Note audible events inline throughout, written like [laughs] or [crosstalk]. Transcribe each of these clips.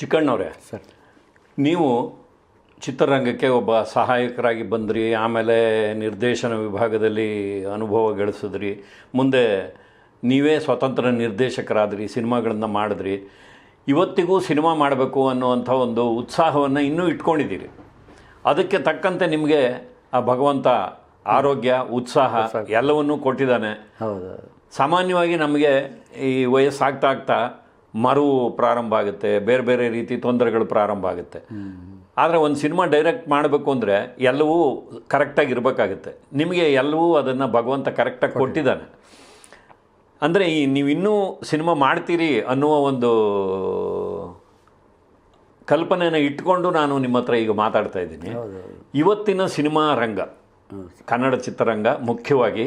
ಚಿಕ್ಕಣ್ಣವ್ರೆ sir. ನೀವು ಚಿತ್ರರಂಗಕ್ಕೆ ಒಬ್ಬ ಸಹಾಯಕರಾಗಿ ಬಂದ್ರಿ ಆಮೇಲೆ ನಿರ್ದೇಶನ ವಿಭಾಗದಲ್ಲಿ ಅನುಭವ ಗಳಿಸಿದ್ರಿ ಮುಂದೆ ನೀವೇ ಸ್ವತಂತ್ರ ನಿರ್ದೇಶಕರಾದ್ರಿ ಸಿನಿಮಾಗಳನ್ನು ಮಾಡಿದ್ರಿ ಇವತ್ತಿಗೂ ಸಿನಿಮಾ ಮಾಡಬೇಕು ಅನ್ನುವಂಥ ಒಂದು ಉತ್ಸಾಹವನ್ನು ಇನ್ನೂ ಇಟ್ಕೊಂಡಿದ್ದೀರಿ. ಅದಕ್ಕೆ ತಕ್ಕಂತೆ ನಿಮಗೆ ಆ ಭಗವಂತ ಆರೋಗ್ಯ ಉತ್ಸಾಹ ಎಲ್ಲವನ್ನೂ ಕೊಟ್ಟಿದ್ದಾನೆ. ಹೌದು. ಸಾಮಾನ್ಯವಾಗಿ ನಮಗೆ ಈ ವಯಸ್ಸಾಗ್ತಾ ಆಗ್ತಾ ಮರುವು ಪ್ರಾರಂಭ ಆಗುತ್ತೆ ಬೇರೆ ಬೇರೆ ರೀತಿ ತೊಂದರೆಗಳು ಪ್ರಾರಂಭ ಆಗುತ್ತೆ. ಆದರೆ ಒಂದು ಸಿನಿಮಾ ಡೈರೆಕ್ಟ್ ಮಾಡಬೇಕು ಅಂದರೆ ಎಲ್ಲವೂ ಕರೆಕ್ಟಾಗಿ ಇರಬೇಕಾಗುತ್ತೆ. ನಿಮಗೆ ಎಲ್ಲವೂ ಅದನ್ನು ಭಗವಂತ ಕರೆಕ್ಟಾಗಿ ಕೊಟ್ಟಿದ್ದಾನೆ. ಅಂದರೆ ಈ ನೀವು ಇನ್ನೂ ಸಿನಿಮಾ ಮಾಡ್ತೀರಿ ಅನ್ನುವ ಒಂದು ಕಲ್ಪನೆಯನ್ನು ಇಟ್ಕೊಂಡು ನಾನು ನಿಮ್ಮ ಹತ್ರ ಈಗ ಮಾತಾಡ್ತಾ ಇದ್ದೀನಿ. ಇವತ್ತಿನ ಸಿನಿಮಾ ರಂಗ ಕನ್ನಡ ಚಿತ್ರರಂಗ ಮುಖ್ಯವಾಗಿ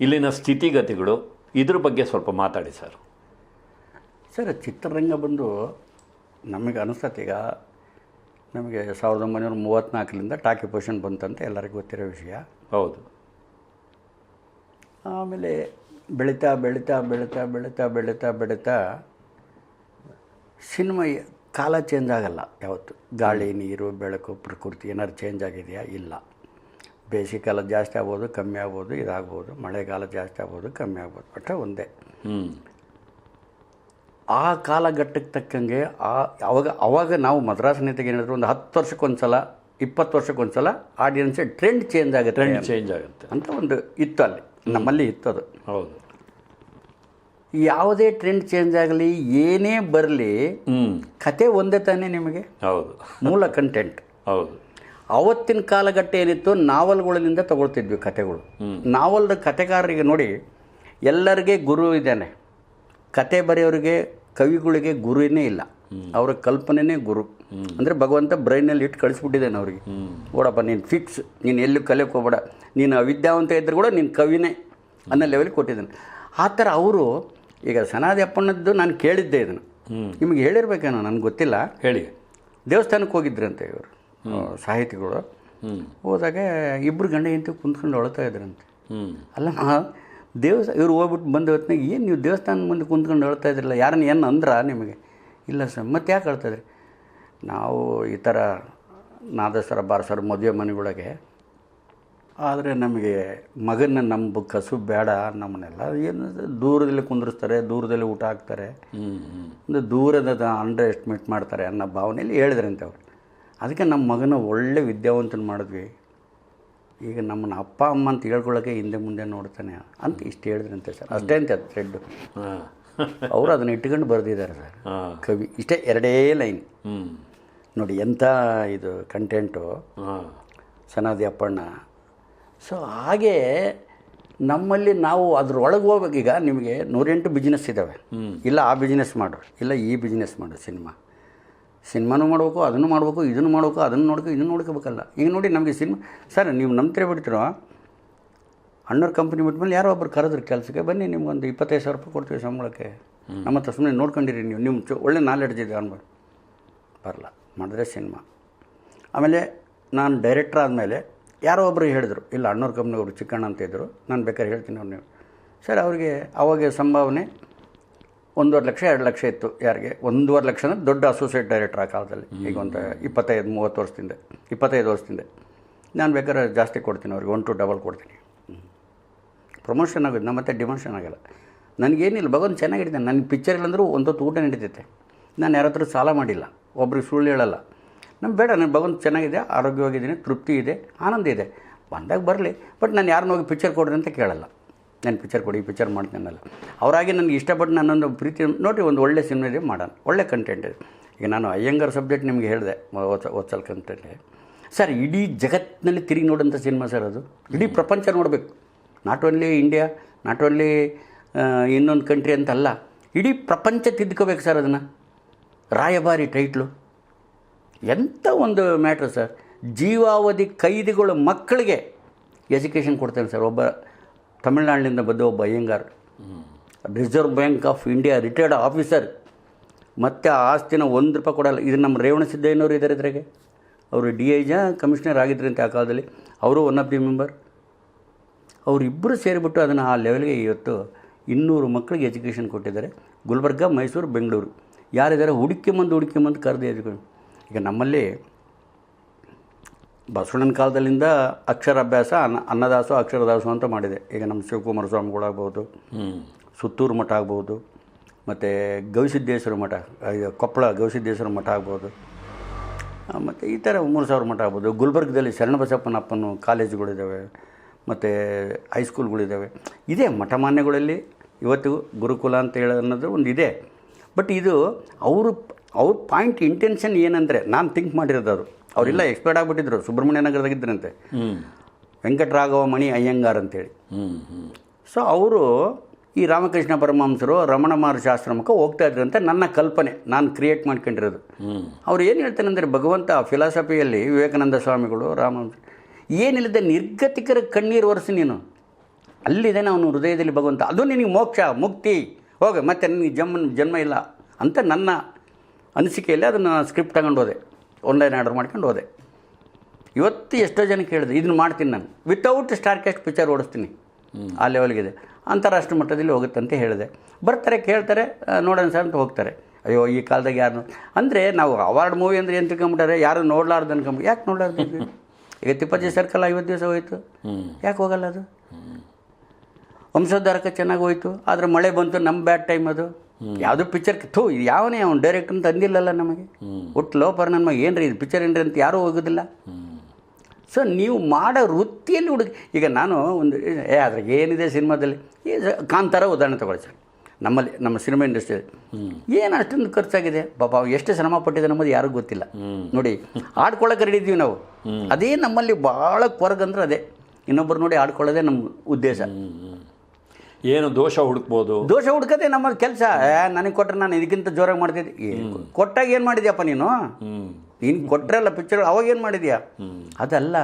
ಇಲ್ಲಿನ ಸ್ಥಿತಿಗತಿಗಳು ಇದ್ರ ಬಗ್ಗೆ ಸ್ವಲ್ಪ ಮಾತಾಡಿ ಸರ್. ಸರ್ ಚಿತ್ರರಂಗ ಬಂದು ನಮಗೆ ಅನಿಸ್ತತೆ ಈಗ. ನಮಗೆ ಸಾವಿರದ ಒಂಬೈನೂರ ಮೂವತ್ತ್ನಾಲ್ಕರಿಂದ ಟಾಕಿ ಪೊಸಿಷನ್ ಬಂತಂತ ಎಲ್ಲರಿಗೂ ಗೊತ್ತಿರೋ ವಿಷಯ. ಹೌದು. ಆಮೇಲೆ ಬೆಳೀತಾ ಬೆಳೀತಾ ಬೆಳೀತಾ ಬೆಳೀತಾ ಬೆಳೀತಾ ಬೆಳೀತಾ ಸಿನಿಮಾ ಕಾಲ ಚೇಂಜ್ ಆಗಲ್ಲ ಯಾವತ್ತು. ಗಾಳಿ ನೀರು ಬೆಳಕು ಪ್ರಕೃತಿ ಏನಾದ್ರು ಚೇಂಜ್ ಆಗಿದೆಯಾ? ಇಲ್ಲ. ಬೇಸಿಗೆಕಾಲ ಜಾಸ್ತಿ ಆಗ್ಬೋದು ಕಮ್ಮಿ ಆಗ್ಬೋದು ಇದಾಗ್ಬೋದು. ಮಳೆಗಾಲ ಜಾಸ್ತಿ ಆಗ್ಬೋದು ಕಮ್ಮಿ ಆಗ್ಬೋದು. ಒಟ್ಟು ಒಂದೇ. ಹ್ಞೂ ಆ ಕಾಲಘಟ್ಟಕ್ಕೆ ತಕ್ಕಂಗೆ ಆ ಅವಾಗ ಅವಾಗ ನಾವು ಮದ್ರಾಸ್ ನೀತಿಗೆ ಏನಿದ್ರು ಒಂದು ಹತ್ತು ವರ್ಷಕ್ಕೊಂದ್ಸಲ ಇಪ್ಪತ್ತು ವರ್ಷಕ್ಕೊಂದ್ಸಲ ಆಡಿಯನ್ಸ್ ಟ್ರೆಂಡ್ ಚೇಂಜ್ ಆಗುತ್ತೆ. ಟ್ರೆಂಡ್ ಚೇಂಜ್ ಆಗುತ್ತೆ. ಅಂತ ಒಂದು ಇತ್ತು ಅಲ್ಲಿ. ನಮ್ಮಲ್ಲಿ ಇತ್ತು ಅದು. ಹೌದು. ಯಾವುದೇ ಟ್ರೆಂಡ್ ಚೇಂಜ್ ಆಗಲಿ ಏನೇ ಬರಲಿ ಕತೆ ಒಂದೇ ತಾನೇ ನಿಮಗೆ? ಹೌದು. ಮೂಲ ಕಂಟೆಂಟ್ ಹೌದು. ಅವತ್ತಿನ ಕಾಲಘಟ್ಟ ಏನಿತ್ತು ನಾವಲ್ಗಳಿಂದ ತಗೊಳ್ತಿದ್ವಿ ಕತೆಗಳು. ನಾವಲ್ದ ಕತೆಗಾರರಿಗೆ ನೋಡಿ ಎಲ್ಲರಿಗೆ ಗುರು ಇದ್ದಾನೆ. ಕತೆ ಬರೆಯೋರಿಗೆ ಕವಿಗಳಿಗೆ ಗುರುನೇ ಇಲ್ಲ. ಅವರ ಕಲ್ಪನೆನೇ ಗುರು. ಅಂದರೆ ಭಗವಂತ ಬ್ರೈನಲ್ಲಿ ಇಟ್ಟು ಕಳಿಸ್ಬಿಟ್ಟಿದ್ದಾನೆ ಅವ್ರಿಗೆ. ನೋಡಪ್ಪ ನೀನು ಫಿಕ್ಸ್ ನೀನು ಎಲ್ಲೂ ಕಲಿಯೋಕೆ ಹೋಗ್ಬೇಡ. ನೀನು ಅವಿದ್ಯಾವಂತ ಇದ್ದರೂ ಕೂಡ ನೀನು ಕವಿನೇ ಅನ್ನೋ ಲೆವೆಲ್ಗೆ ಕೊಟ್ಟಿದ್ದಾನೆ. ಆ ಥರ ಅವರು ಈಗ ಸನಾದಿ ಅಪ್ಪಣ್ಣದ್ದು ನಾನು ಕೇಳಿದ್ದೆ ಇದನ್ನು. ನಿಮಗೆ ಹೇಳಿರ್ಬೇಕೇನೋ ನನಗೆ ಗೊತ್ತಿಲ್ಲ. ಹೇಳಿ. ದೇವಸ್ಥಾನಕ್ಕೆ ಹೋಗಿದ್ರಂತೆ ಇವರು ಸಾಹಿತಿಗಳು. ಹೋದಾಗ ಇಬ್ಬರು ಗಂಡ ಹೆಂಡತಿ ಕುಂತ್ಕೊಂಡು ಅಳ್ತಾ ಇದ್ರಂತೆ. ಹ್ಞೂ ದೇವಸ್ಥಾನ ಇವ್ರು ಹೋಗ್ಬಿಟ್ಟು ಬಂದ ಹೊತ್ತಿನಾಗ ಏನು ನೀವು ದೇವಸ್ಥಾನ ಮುಂದೆ ಕುಂತ್ಕೊಂಡು ಹೇಳ್ತಾ ಇದ್ರಲ್ಲ ಯಾರನ್ನ ಏನು ಅಂದ್ರ ನಿಮಗೆ? ಇಲ್ಲ ಸರ್ ಮತ್ತೆ ಯಾಕೆ ಹೇಳ್ತಾಯಿದ್ರಿ ನಾವು ಈ ಥರ ನಾದಸರ ಬಾರಸರ ಮದುವೆ ಮನೆಗಳಿಗೆ ಆದರೆ ನಮಗೆ ಮಗನ ನಂಬ ಕಸು ಬೇಡ ನಮ್ಮನ್ನೆಲ್ಲ ಏನು ದೂರದಲ್ಲಿ ಕುಂದ್ರಿಸ್ತಾರೆ ದೂರದಲ್ಲಿ ಊಟ ಹಾಕ್ತಾರೆ. ಅಂದರೆ ಒಂದು ದೂರದ ಅಂಡರ್ ಎಸ್ಟಿಮೇಟ್ ಮಾಡ್ತಾರೆ ಅನ್ನೋ ಭಾವನೆಯಲ್ಲಿ ಹೇಳಿದ್ರಂತೆ ಅವ್ರು. ಅದಕ್ಕೆ ನಮ್ಮ ಮಗನ ಒಳ್ಳೆ ವಿದ್ಯಾವಂತನ ಮಾಡಿದ್ವಿ. ಈಗ ನಮ್ಮನ್ನ ಅಪ್ಪ ಅಮ್ಮ ಅಂತ ಹೇಳ್ಕೊಳ್ಳೋಕೆ ಹಿಂದೆ ಮುಂದೆ ನೋಡ್ತಾನೆ. ಅಂತ ಇಷ್ಟು ಹೇಳಿದ್ರಂತೆ ಸರ್. ಅಷ್ಟೇ ಅಂತ ಅದು ಥ್ರೆಡ್ಡು ಅವರು ಅದನ್ನು ಇಟ್ಕೊಂಡು ಬರೆದಿದ್ದಾರೆ ಸರ್. ಹಾಂ. ಕವಿ ಇಷ್ಟೇ ಎರಡೇ ಲೈನ್. ನೋಡಿ ಎಂಥ ಇದು ಕಂಟೆಂಟು ಹಾಂ. ಸನಾದಿ ಅಪ್ಪಣ್ಣ. ಸೊ ಹಾಗೆ ನಮ್ಮಲ್ಲಿ ನಾವು ಅದ್ರೊಳಗೆ ಹೋಗ್ಬೇಕೀಗ ನಿಮಗೆ ನೂರೆಂಟು ಬಿಸ್ನೆಸ್ ಇದ್ದಾವೆ ಇಲ್ಲ ಆ ಬಿಸ್ನೆಸ್ ಮಾಡು ಇಲ್ಲ ಈ ಬಿಸ್ನೆಸ್ ಮಾಡು ಸಿನಿಮಾ. ಸಿನಿಮಾನು ಮಾಡಬೇಕು ಅದನ್ನು ಮಾಡಬೇಕು ಇದನ್ನು ಮಾಡಬೇಕು ಅದನ್ನು ನೋಡ್ಕೊ ಇದನ್ನು ನೋಡ್ಕೋಬೇಕಲ್ಲ. ಈಗ ನೋಡಿ ನಮಗೆ ಸಿನಿಮಾ ಸರ್ ನೀವು ನಂಬ್ತಿರೇ ಬಿಡ್ತೀರೋ? ಅಣ್ಣವ್ರ ಕಂಪ್ನಿ ಬಿಟ್ಮೇಲೆ ಯಾರೋ ಒಬ್ಬರು ಕರೆದ್ರು ಕೆಲಸಕ್ಕೆ ಬನ್ನಿ ನಿಮ್ಗೊಂದು ಇಪ್ಪತ್ತೈದು ಸಾವಿರ ರೂಪಾಯಿ ಕೊಡ್ತೀವಿ ಸಂಬಳಕ್ಕೆ. ನಮ್ಮ ಹತ್ರ ಸುಮ್ಮನೆ ನೋಡ್ಕೊಂಡಿರಿ ನೀವು ನಿಮ್ಮ ಚೊ ಒಳ್ಳೆ ನಾಲೆಡ್ಜ್ ಇದೆ ಅನ್ಬೋದು. ಬರಲ್ಲ ಮಾಡಿದ್ರೆ ಸಿನಿಮಾ. ಆಮೇಲೆ ನಾನು ಡೈರೆಕ್ಟ್ರ್ ಆದಮೇಲೆ ಯಾರೋ ಒಬ್ಬರು ಹೇಳಿದ್ರು ಇಲ್ಲ ಅಣ್ಣವ್ರ ಕಂಪ್ನಿಯವರು ಚಿಕ್ಕಣ್ಣ ಅಂತ ಇದ್ದರು ನಾನು ಬೇಕಾದ್ರೆ ಹೇಳ್ತೀನಿ ಅವ್ರು ನೀವು ಸರ್ ಅವ್ರಿಗೆ ಅವಾಗ ಸಂಭಾವನೆ ಒಂದೂವರೆ ಲಕ್ಷ ಎರಡು ಲಕ್ಷ ಇತ್ತು ಯಾರಿಗೆ. ಒಂದೂವರೆ ಲಕ್ಷ ಅಂದ್ರೆ ದೊಡ್ಡ ಅಸೋಸಿಯೇಟ್ ಡೈರೆಕ್ಟರ್ ಆ ಕಾಲದಲ್ಲಿ. ಈಗ ಒಂದು ಇಪ್ಪತ್ತೈದು ಮೂವತ್ತು ವರ್ಷದಿಂದ ಇಪ್ಪತ್ತೈದು ವರ್ಷದಿಂದ. ನಾನು ಬೇಕಾದ್ರೆ ಜಾಸ್ತಿ ಕೊಡ್ತೀನಿ ಅವ್ರಿಗೆ ಒನ್ ಟು ಡಬಲ್ ಕೊಡ್ತೀನಿ. ಪ್ರಮೋಷನ್ ಆಗೋದು ನಮ್ಮ ಮತ್ತೆ ಡಿಮೋಷನ್ ಆಗೋಲ್ಲ. ನನಗೇನಿಲ್ಲ ಭಗವಂತ ಚೆನ್ನಾಗಿಡ್ತೇನೆ ನನಗೆ ಪಿಕ್ಚರ್ ಇಲ್ಲಂದ್ರೂ ಒಂದೊತ್ತು ಊಟ ನಡೀತೈತೆ. ನಾನು ಯಾರ ಹತ್ರ ಸಾಲ ಮಾಡಿಲ್ಲ ಒಬ್ರಿಗೆ ಸುಳ್ಳು ಹೇಳಲ್ಲ. ನಮ್ಗೆ ಬೇಡ ನಾನು ಭಗವಂತ ಚೆನ್ನಾಗಿದೆ ಆರೋಗ್ಯವಾಗಿದ್ದೀನಿ ತೃಪ್ತಿ ಇದೆ ಆನಂದ ಇದೆ. ಬಂದಾಗ ಬರಲಿ ಬಟ್ ನಾನು ಯಾರನ್ನ ಹೋಗಿ ಪಿಕ್ಚರ್ ಕೊಡ್ರಿ ಅಂತ ಕೇಳಲ್ಲ. ನಾನು ಪಿಕ್ಚರ್ ಕೊಡಿ ಪಿಕ್ಚರ್ ಮಾಡ್ತೀನಲ್ಲ. ಅವರಾಗಿ ನನಗೆ ಇಷ್ಟಪಟ್ಟು ನನ್ನೊಂದು ಪ್ರೀತಿ, ನೋಡಿ ಒಂದು ಒಳ್ಳೆ ಸಿನಿಮಾ ಇದೆ ಮಾಡೋಣ, ಒಳ್ಳೆ ಕಂಟೆಂಟ್ ಇದೆ. ಈಗ ನಾನು ಅಯ್ಯಂಗಾರ್ ಸಬ್ಜೆಕ್ಟ್ ನಿಮಗೆ ಹೇಳಿದೆ ಓದ್ಸಲ್ ಕಂಟೆಂಟ್ ಸರ್ ಇಡೀ ಜಗತ್ತಿನಲ್ಲಿ ತಿರುಗಿ ನೋಡೋಂಥ ಸಿನಿಮಾ ಸರ್ ಅದು. ಇಡೀ ಪ್ರಪಂಚ ನೋಡಬೇಕು. Not only India not only ಇನ್ನೊಂದು ಕಂಟ್ರಿ ಅಂತಲ್ಲ, ಇಡೀ ಪ್ರಪಂಚ ತಿದ್ಕೋಬೇಕು ಸರ್ ಅದನ್ನು. ರಾಯಭಾರಿ ಟೈಟ್ಲು ಎಂಥ ಒಂದು ಮ್ಯಾಟ್ರ್ ಸರ್ ಜೀವಾವಧಿ ಕೈದಿಗಳು ಮಕ್ಕಳಿಗೆ ಎಜುಕೇಷನ್ ಕೊಡ್ತೇನೆ ಸರ್ ಒಬ್ಬ ತಮಿಳ್ನಾಡಿನಿಂದ ಬಂದ ಒಬ್ಬ Iyengar. Reserve bank of India retired officer ಮತ್ತು ಆ ಆಸ್ತಿನ ಒಂದು ರೂಪಾಯಿ ಕೊಡಲ್ಲ. ಇದು ನಮ್ಮ ರೇವಣ ಸಿದ್ದಯ್ಯನವರು ಇದ್ದಾರೆ ಇದ್ರಾಗೆ. ಅವರು ಡಿ ಐ ಜ ಕಮಿಷನರ್ ಆಗಿದ್ರಂತೆ ಆ ಕಾಲದಲ್ಲಿ. ಅವರು ಒನ್ ಆಫ್ ದಿ ಮೆಂಬರ್ ಅವರಿಬ್ಬರು ಸೇರಿಬಿಟ್ಟು ಅದನ್ನು ಆ ಲೆವೆಲ್ಗೆ ಇವತ್ತು ಇನ್ನೂರು ಮಕ್ಕಳಿಗೆ ಎಜುಕೇಷನ್ ಕೊಟ್ಟಿದ್ದಾರೆ. ಗುಲ್ಬರ್ಗ, ಮೈಸೂರು, ಬೆಂಗಳೂರು. ಯಾರಿದ್ದಾರೆ? ಹುಡುಕಿಮಂದು ಹುಡುಕಿಮಂದು ಕರೆದು ಎಜುಕೇಷನ್ ಈಗ ನಮ್ಮಲ್ಲಿ ಬಸವಣ್ಣನ ಕಾಲದಲ್ಲಿಂದ ಅಕ್ಷರಾಭ್ಯಾಸ ಅನ್ನ ಅನ್ನದಾಸು ಅಕ್ಷರದಾಸು ಅಂತ ಮಾಡಿದೆ. ಈಗ ನಮ್ಮ ಶಿವಕುಮಾರ ಸ್ವಾಮಿಗಳಾಗ್ಬೋದು ಆಗ್ಬೋದು ಸುತ್ತೂರು ಮಠ ಆಗ್ಬೋದು ಮತ್ತು ಗವಿಸಿದ್ದೇಶ್ವರ ಮಠ ಕೊಪ್ಪಳ ಗವಿಸಿದ್ದೇಶ್ವರ ಮಠ ಆಗ್ಬೋದು ಮತ್ತು ಈ ಥರ ಮೂರು ಸಾವಿರ ಮಠ ಆಗ್ಬೋದು. ಗುಲ್ಬರ್ಗದಲ್ಲಿ ಶರಣಬಸಪ್ಪನಪ್ಪನ ಕಾಲೇಜುಗಳಿದ್ದಾವೆ ಮತ್ತು ಹೈಸ್ಕೂಲ್ಗಳಿದ್ದಾವೆ. ಇದೆ ಮಠಮಾನ್ಯಗಳಲ್ಲಿ ಇವತ್ತು ಗುರುಕುಲ ಅಂತ ಹೇಳೋದು ಅನ್ನೋದು ಒಂದು ಇದೆ. ಬಟ್ ಇದು ಅವರು ಅವ್ರ ಪಾಯಿಂಟ್ ಇಂಟೆನ್ಷನ್ ಏನಂದರೆ ನಾನು ಥಿಂಕ್ ಮಾಡಿರೋದು ಅದು. ಅವರೆಲ್ಲ ಎಕ್ಸ್ಪರ್ಟ್ ಆಗಿಬಿಟ್ಟಿದ್ರು. ಸುಬ್ರಹ್ಮಣ್ಯ ನಗರದಾಗಿದ್ದರಂತೆ. ವೆಂಕಟ ವೆಂಕಟರಾಘವ ಮಣಿ ಅಯ್ಯಂಗಾರ್ ಅಂತೇಳಿ. ಸೊ ಅವರು ಈ ರಾಮಕೃಷ್ಣ ಪರಮಹಂಸರು ರಮಣ ಮಹರ್ಷಿ ಆಶ್ರಮಕ್ಕೆ ಹೋಗ್ತಾ ಇದ್ರು ಅಂತ ನನ್ನ ಕಲ್ಪನೆ. ನಾನು ಕ್ರಿಯೇಟ್ ಮಾಡ್ಕೊಂಡಿರೋದು. ಅವ್ರು ಏನು ಹೇಳ್ತಾನೆ ಅಂದರೆ ಭಗವಂತ ಫಿಲಾಸಫಿಯಲ್ಲಿ ವಿವೇಕಾನಂದ ಸ್ವಾಮಿಗಳು ರಾಮಹಂಸ ಏನಿಲ್ಲದೆ ನಿರ್ಗತಿಕರ ಕಣ್ಣೀರು ಒರೆಸಿ ನೀನು. ಅಲ್ಲಿದೆ ಅವನು ಹೃದಯದಲ್ಲಿ ಭಗವಂತ. ಅದು ನಿನಗೆ ಮೋಕ್ಷ ಮುಕ್ತಿ. ಹೋಗ ಮತ್ತೆ ನಿನಗೆ ಜನ್ಮ ಜನ್ಮ ಇಲ್ಲ ಅಂತ ನನ್ನ ಅನಿಸಿಕೆಯಲ್ಲಿ ಅದನ್ನು ಸ್ಕ್ರಿಪ್ಟ್ ತಗೊಂಡು ಹೋದೆ. ಆನ್ಲೈನ್ ಆರ್ಡರ್ ಮಾಡ್ಕೊಂಡು ಹೋದೆ. ಇವತ್ತು ಎಷ್ಟೋ ಜನ ಕೇಳಿದೆ ಇದನ್ನು ಮಾಡ್ತೀನಿ ನಾನು. ವಿತೌಟ್ ಸ್ಟಾರ್ ಕ್ಯಾಸ್ಟ್ ಪಿಕ್ಚರ್ ಓಡಿಸ್ತೀನಿ ಆ ಲೆವೆಲ್ಗಿದೆ ಅಂತಾರಾಷ್ಟ್ರೀಯ ಮಟ್ಟದಲ್ಲಿ ಹೋಗುತ್ತೆ ಅಂತ ಹೇಳಿದೆ. ಬರ್ತಾರೆ ಕೇಳ್ತಾರೆ ನೋಡೋಣ ಸರ್ ಅಂತ ಹೋಗ್ತಾರೆ. ಅಯ್ಯೋ ಈ ಕಾಲದಾಗ ಯಾರು ಅಂದರೆ ನಾವು ಅವಾರ್ಡ್ ಮೂವಿ ಅಂದರೆ ಏನು ತಿಳ್ಕೊಂಬಿಟ್ಟಾರೆ ಯಾರು ನೋಡ್ಲಾರ್ದು ಅನ್ಕೊಂಬಿಟ್ಟು. ಯಾಕೆ ನೋಡ್ಲಾರ್ದು ಈಗ ತಿಪ್ಪಜ್ಜಿ ಸರ್ಕಲ್ ಐವತ್ತು ದಿವಸ ಹೋಯಿತು. ಯಾಕೆ ಹೋಗಲ್ಲ ಅದು? ವಂಶೋದ್ಧಾರಕ್ಕೆ ಚೆನ್ನಾಗಿ ಹೋಯಿತು. ಆದರೆ ಮಳೆ ಬಂತು ನಮ್ಮ ಬ್ಯಾಡ್ ಟೈಮ್ ಅದು. ಯಾವುದು ಪಿಕ್ಚರ್ ಥೂ ಇದು ಯಾವನೇ ಅವ್ನು ಡೈರೆಕ್ಟ್ ಅಂತ ಅಂದಿಲ್ಲಲ್ಲ ನಮಗೆ. ಒಟ್ಟು ಲೋಪರ್ ನನ್ನ ಮಗ ರೀ ಇದು ಪಿಕ್ಚರ್ ಏನ್ರಿ ಅಂತ ಯಾರೂ ಹೋಗೋದಿಲ್ಲ. ಸೊ ನೀವು ಮಾಡೋ ವೃತ್ತಿಯಲ್ಲಿ ಹುಡುಗ ಈಗ ನಾನು ಒಂದು ಏ ಅದ್ರಾಗ ಏನಿದೆ ಸಿನಿಮಾದಲ್ಲಿ? ಈ ಕಾಂತಾರ ಉದಾಹರಣೆ ತಗೊಳ್ಳಿ ಸರ್. ನಮ್ಮಲ್ಲಿ ನಮ್ಮ ಸಿನಿಮಾ ಇಂಡಸ್ಟ್ರಿಯಲ್ಲಿ ಏನು ಅಷ್ಟೊಂದು ಖರ್ಚಾಗಿದೆ? ಪಾಪ ಎಷ್ಟು ಶ್ರಮ ಪಟ್ಟಿದೆ ನಮ್ಮದು ಯಾರಿಗೂ ಗೊತ್ತಿಲ್ಲ. ನೋಡಿ ಆಡ್ಕೊಳ್ಳೋಕೆ ರೆಡಿ ಇದ್ದೀವಿ ನಾವು. ಅದೇ ನಮ್ಮಲ್ಲಿ ಭಾಳ ಕೊರಗಂದ್ರೆ ಅದೇ. ಇನ್ನೊಬ್ಬರು ನೋಡಿ ಆಡ್ಕೊಳ್ಳೋದೇ ನಮ್ಮ ಉದ್ದೇಶ. ಏನು ದೋಷ ಹುಡುಕ್ಬೋದು? ದೋಷ ಹುಡ್ಕದೆ ನಮ್ಮ ಕೆಲಸ. ನನಗೆ ಕೊಟ್ಟರೆ ನಾನು ಇದಕ್ಕಿಂತ ಜೋರಾಗಿ ಮಾಡ್ತಿದ್ದೆ. ಕೊಟ್ಟಾಗ ಏನು ಮಾಡಿದ್ಯಪ್ಪ ನೀನು? ನೀನು ಕೊಟ್ಟರಲ್ಲ ಪಿಕ್ಚರ್ ಅವಾಗ ಏನು ಮಾಡಿದ್ಯಾ? ಅದಲ್ಲ.